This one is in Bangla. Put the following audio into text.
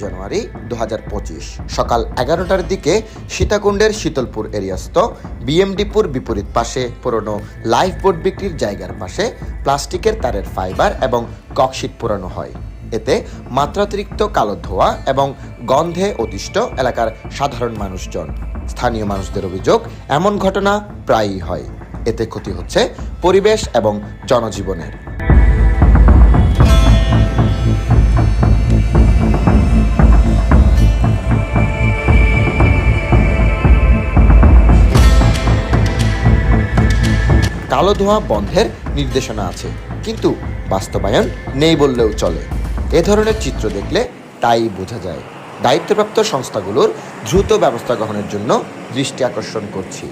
জানুয়ারি দু হাজার পঁচিশ। সকাল এগারোটার দিকে সীতাকুণ্ডের শীতলপুর এরিয়াস্থ বিএমডিপুর বিপরীত পাশে পুরনো লাইফ বোট বিক্রির জায়গার পাশে প্লাস্টিকের তারের ফাইবার এবং ককশিট পোড়ানো হয়। এতে মাত্রাতিরিক্ত কালো ধোয়া এবং গন্ধে অতিষ্ঠ এলাকার সাধারণ মানুষজন। স্থানীয় মানুষদের অভিযোগ, এমন ঘটনা প্রায়ই হয়। এতে ক্ষতি হচ্ছে পরিবেশ এবং জনজীবনের। কালো ধোঁয়া বন্ধের নির্দেশনা আছে। কিন্তু বাস্তবায়ন নেই বললেও চলে। এ ধরনের চিত্র দেখলে তাই বোঝা যায়। দায়িত্বপ্রাপ্ত সংস্থাগুলোর দ্রুত ব্যবস্থা গ্রহণের জন্য দৃষ্টি আকর্ষণ করছি।